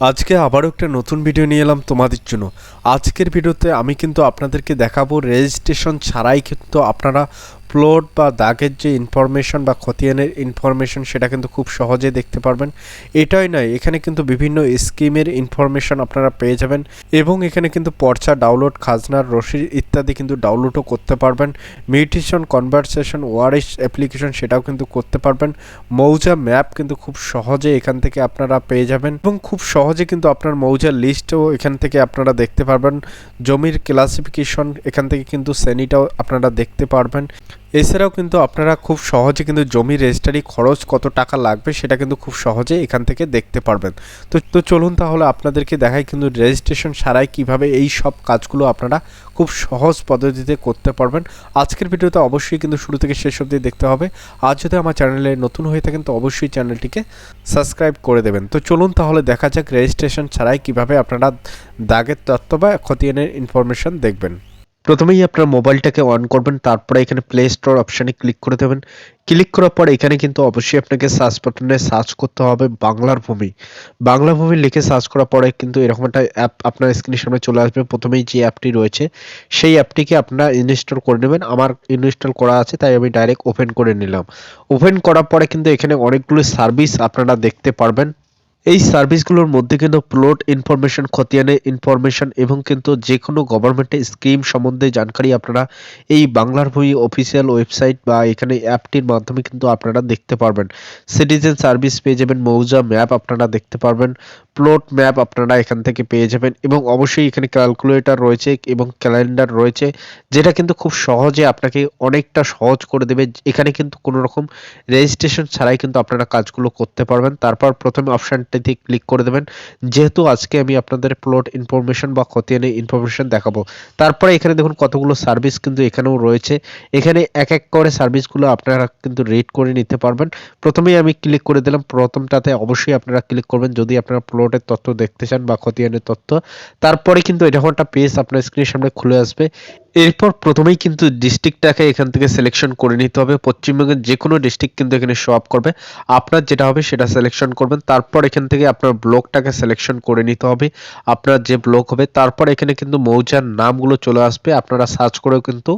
আজকে আবারও একটা নতুন ভিডিও নিয়ে এলাম তোমাদের জন্য। আজকের ভিডিওতে আমি কিন্তু আপনাদেরকে দেখাবো রেজিস্ট্রেশন ছাড়াই কিন্তু আপনারা প্লট বা দাগের যে ইনফরমেশন বা খতিয়ানের ইনফরমেশন সেটা কিন্তু খুব সহজে দেখতে পারবেন। এটাই নয়, এখানে কিন্তু বিভিন্ন স্কিমের ইনফরমেশন আপনারা পেয়ে যাবেন এবং এখানে কিন্তু পর্চা ডাউনলোড খাজনার রসিদ ইত্যাদি কিন্তু ডাউনলোডও করতে পারবেন। মিউটেশন কনভারসেশন ওয়ারিস অ্যাপ্লিকেশন সেটাও কিন্তু করতে পারবেন। মৌজা ম্যাপ কিন্তু খুব সহজে এখান থেকে আপনারা পেয়ে যাবেন এবং খুব সহজে কিন্তু আপনার মৌজার লিস্টও এখান থেকে আপনারা দেখতে পারবেন। জমির ক্লাসিফিকেশন এখান থেকে কিন্তু শ্রেণীটাও আপনারা দেখতে পারবেন। এছাড়াও কিন্তু আপনারা খুব সহজে কিন্তু জমি রেজিস্ট্রারি খরচ কত টাকা লাগবে সেটা কিন্তু খুব সহজে এখান থেকে দেখতে পারবেন। তো তো চলুন তাহলে আপনাদেরকে দেখাই কিন্তু রেজিস্ট্রেশন ছাড়াই কীভাবে এই সব কাজগুলো আপনারা খুব সহজ পদ্ধতিতে করতে পারবেন। আজকের ভিডিওতে অবশ্যই কিন্তু শুরু থেকে শেষ অবধি দেখতে হবে। আর যদি আমার চ্যানেলে নতুন হয়ে থাকেন তো অবশ্যই চ্যানেলটিকে সাবস্ক্রাইব করে দেবেন। তো চলুন তাহলে দেখা যাক রেজিস্ট্রেশন ছাড়াই কীভাবে আপনারা দাগের তথ্য বা খতিয়ানের ইনফরমেশন দেখবেন। প্রথমেই আপনার মোবাইলটাকে অন করবেন, তারপরে এখানে প্লে স্টোর অপশানে ক্লিক করে দেবেন। ক্লিক করার পর এখানে কিন্তু অবশ্যই আপনাকে সার্চ বাটনে সার্চ করতে হবে বাংলার ভূমি। বাংলা ভূমি লিখে সার্চ করার পরে কিন্তু এরকম একটা অ্যাপ আপনার স্ক্রিনের সামনে চলে আসবে। প্রথমেই যে অ্যাপটি রয়েছে, সেই অ্যাপটিকে আপনারা ইনস্টল করে নেবেন। আমার ইনস্টল করা আছে, তাই আমি ডাইরেক্ট ওপেন করে নিলাম। ওপেন করার পরে কিন্তু এখানে অনেকগুলো সার্ভিস আপনারা দেখতে পারবেন। এই সার্ভিসগুলোর মধ্যে কিন্তু প্লট ইনফরমেশন খতিয়ানের ইনফরমেশন এবং কিন্তু যে কোনো গভর্নমেন্টের স্কিম সম্বন্ধে জানকারি আপনারা এই বাংলার ভূমি অফিসিয়াল ওয়েবসাইট বা এখানে অ্যাপটির মাধ্যমে কিন্তু আপনারা দেখতে পারবেন। সিটিজেন সার্ভিস পেয়ে যাবেন, মৌজা ম্যাপ আপনারা দেখতে পারবেন প্লট ম্যাপ আপনারা এখান থেকে পেয়ে যাবেন এবং অবশ্যই এখানে ক্যালকুলেটর রয়েছে এবং ক্যালেন্ডার রয়েছে, যেটা কিন্তু খুব সহজে আপনাকে অনেকটা সহজ করে দেবে। এখানে কিন্তু কোনো রকম রেজিস্ট্রেশন ছাড়াই কিন্তু আপনারা কাজগুলো করতে পারবেন। তারপর প্রথমে অপশানটিতে ক্লিক করে দেবেন। যেহেতু আজকে আমি আপনাদের প্লট ইনফরমেশন বা খতিয়ানের ইনফরমেশন দেখাবো। তারপরে এখানে দেখুন কতগুলো সার্ভিস কিন্তু এখানেও রয়েছে। এখানে এক এক করে সার্ভিসগুলো আপনারা কিন্তু রেড করে নিতে পারবেন। প্রথমেই আমি ক্লিক করে দিলাম। প্রথমটাতে অবশ্যই আপনারা ক্লিক করবেন যদি আপনারা প্লটের তথ্য দেখতে চান বা খতিয়ানের তথ্য। তারপরে কিন্তু এরকম একটা পেজ আপনার স্ক্রিনের সামনে খুলে আসবে। এরপর প্রথমেই কিন্তু ডিস্ট্রিক্টটাকে এখান থেকে সিলেকশন করে নিতে হবে। পশ্চিমবঙ্গের যে কোনো ডিস্ট্রিক্ট কিন্তু এখানে শো আপ করবে। আপনার যেটা হবে সেটা সিলেকশন করবেন। তারপর এখান থেকে আপনার ব্লকটাকে সিলেকশন করে নিতে হবে। আপনার যে ব্লক হবে, তারপর এখানে কিন্তু মৌজার নামগুলো চলে আসবে। আপনারা সার্চ করেও কিন্তু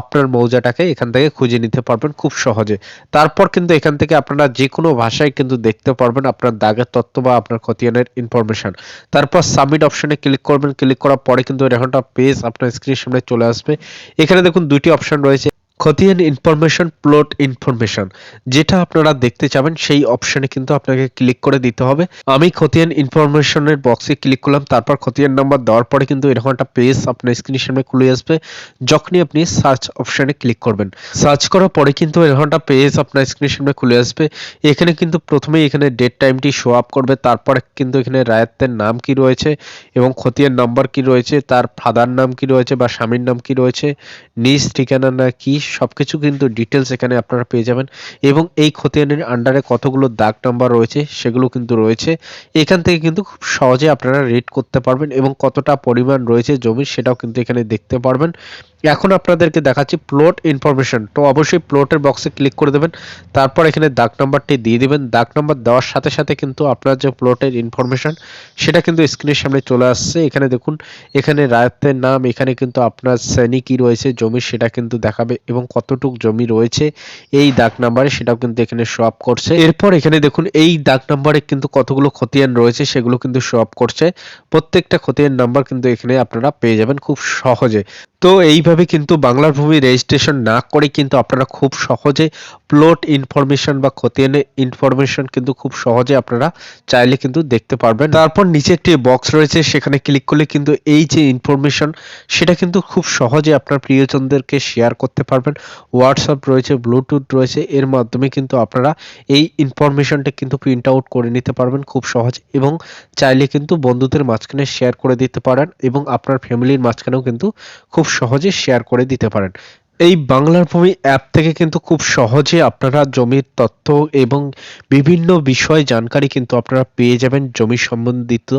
আপনার মৌজাটাকে এখান থেকে খুঁজে নিতে পারবেন খুব সহজে। তারপর কিন্তু এখান থেকে আপনারা যে কোনো ভাষায় কিন্তু দেখতে পারবেন আপনার দাগের তথ্য বা আপনার খতিয়ানের ইনফরমেশন তারপর সাবমিট অপশনে ক্লিক করবেন। ক্লিক করার পরে কিন্তু এরকমটা পেজ আপনার স্ক্রিনের সামনে চলে আসবে। এখানে দেখুন দুইটি অপশন রয়েছে। খতিয়ান ইনফরমেশন প্লট ইনফরমেশন যেটা আপনারা দেখতে চাবেন, সেই অপশনে কিন্তু আপনাকে ক্লিক করে দিতে হবে। আমি খতিয়ান ইনফরমেশনের বক্সে ক্লিক করলাম, তারপর খতিয়ান নাম্বার দেওয়ার পরে কিন্তু এরকম একটা পেজ আপনার স্ক্রিনের সামনে খুলে আসবে, যখনই আপনি সার্চ অপশনে ক্লিক করবেন। সার্চ করার পরে কিন্তু এরকম একটা পেজ আপনার স্ক্রিনের সামনে খুলে আসবে। এখানে কিন্তু প্রথমেই এখানে ডেট টাইমটি শো আপ করবে, তারপরে কিন্তু এখানে রায়তের নাম কি রয়েছে এবং খতিয়ান নাম্বার কি রয়েছে, তার ফাদার নাম কি রয়েছে বা স্বামীর নাম কি রয়েছে, নিজ ঠিকানা না কি সবকিছু কিন্তু ডিটেলস এখানে আপনারা পেয়ে যাবেন। এবং এই খতিয়ানের আন্ডারে কতগুলো দাগ নাম্বার রয়েছে, সেগুলো কিন্তু রয়েছে। এখান থেকে কিন্তু খুব সহজে আপনারা রেড করতে পারবেন এবং কতটা পরিমাণ রয়েছে জমির সেটাও কিন্তু এখানে দেখতে পারবেন। এখন আপনাদেরকে দেখাচ্ছি প্লট ইনফরমেশন তো অবশ্যই প্লটের বক্সে ক্লিক করে দেবেন, তারপর এখানে দাগ নাম্বারটি দিয়ে দিবেন। দাগ নাম্বার দেওয়ার সাথে সাথে কিন্তু আপনার যে প্লটের ইনফরমেশন সেটা কিন্তু স্ক্রিনের সামনে চলে আসছে। এখানে দেখুন, এখানে রায়তের নাম, এখানে কিন্তু আপনার শ্রেণি কি রয়েছে, জমি সেটা কিন্তু দেখাবে এবং কতটুক জমি রয়েছে এই দাগ নাম্বারে, সেটাও কিন্তু এখানে শো আপ করছে। এরপর এখানে দেখুন, এই দাগ নাম্বারে কিন্তু কতগুলো খতিয়ান রয়েছে, সেগুলো কিন্তু শো আপ করছে। প্রত্যেকটা খতিয়ান নাম্বার কিন্তু এখানে আপনারা পেয়ে যাবেন খুব সহজে। তো এইভাবে কিন্তু বাংলার ভূমি রেজিস্ট্রেশন না করে কিন্তু আপনারা খুব সহজে প্লট ইনফরমেশন বা খতিয়ানের ইনফরমেশন কিন্তু খুব সহজে আপনারা চাইলে কিন্তু দেখতে পারবেন। তারপর নিচে একটি বক্স রয়েছে, সেখানে ক্লিক করলে কিন্তু এই যে ইনফরমেশন সেটা কিন্তু খুব সহজে আপনার প্রিয়জনদেরকে শেয়ার করতে পারবেন। হোয়াটসঅ্যাপ রয়েছে ব্লুটুথ রয়েছে, এর মাধ্যমে কিন্তু আপনারা এই ইনফরমেশনটা কিন্তু প্রিন্ট আউট করে নিতে পারবেন খুব সহজে এবং চাইলে কিন্তু বন্ধুদের মাঝখানে শেয়ার করে দিতে পারেন এবং আপনার ফ্যামিলির মাঝখানেও কিন্তু খুব সহজে শেয়ার করে দিতে পারেন। এই বাংলার ভূমি অ্যাপ থেকে কিন্তু খুব সহজে আপনারা জমির তথ্য এবং বিভিন্ন বিষয় জানকারি কিন্তু আপনারা পেয়ে যাবেন জমি সম্বন্ধিত।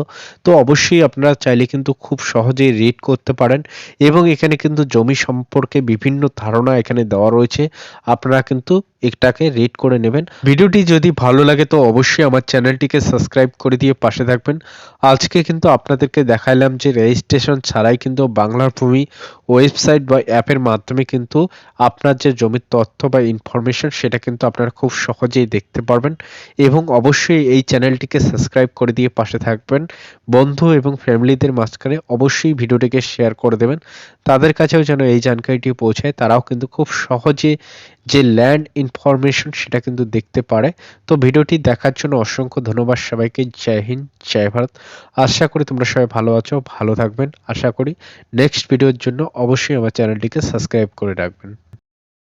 তো অবশ্যই আপনারা চাইলে কিন্তু খুব সহজেই রিড করতে পারেন এবং এখানে কিন্তু জমি সম্পর্কে বিভিন্ন ধারণা এখানে দেওয়া রয়েছে। আপনারা কিন্তু এটাকে রিড করে নেবেন। ভিডিওটি যদি ভালো লাগে তো অবশ্যই আমার চ্যানেলটিকে সাবস্ক্রাইব করে দিয়ে পাশে থাকবেন। আজকে কিন্তু আপনাদেরকে দেখাইলাম যে রেজিস্ট্রেশন ছাড়াই কিন্তু বাংলার ভূমি ওয়েবসাইট বা অ্যাপের মাধ্যমে কিন্তু আপনার যে জমির তথ্য বা ইনফরমেশন সেটা কিন্তু আপনারা খুব সহজেই দেখতে পারবেন এবং অবশ্যই এই চ্যানেলটিকে সাবস্ক্রাইব করে দিয়ে পাশে থাকবেন। বন্ধু এবং ফ্যামিলিদের মাঝখানে অবশ্যই ভিডিওটিকে শেয়ার করে দেবেন। তাদের কাছেও যেন এই জানকারিটি পৌঁছায়, তারাও কিন্তু খুব সহজে যে ল্যান্ড ইনফরমেশন সেটা কিন্তু দেখতে পারে। তো ভিডিওটি দেখার জন্য অসংখ্য ধন্যবাদ সবাইকে। জয় হিন্দ, জয় ভারত। আশা করি তোমরা সবাই ভালো আছো, ভালো থাকবেন। আশা করি নেক্সট ভিডিওর জন্য অবশ্যই আমার চ্যানেলটিকে সাবস্ক্রাইব করে রাখবেন।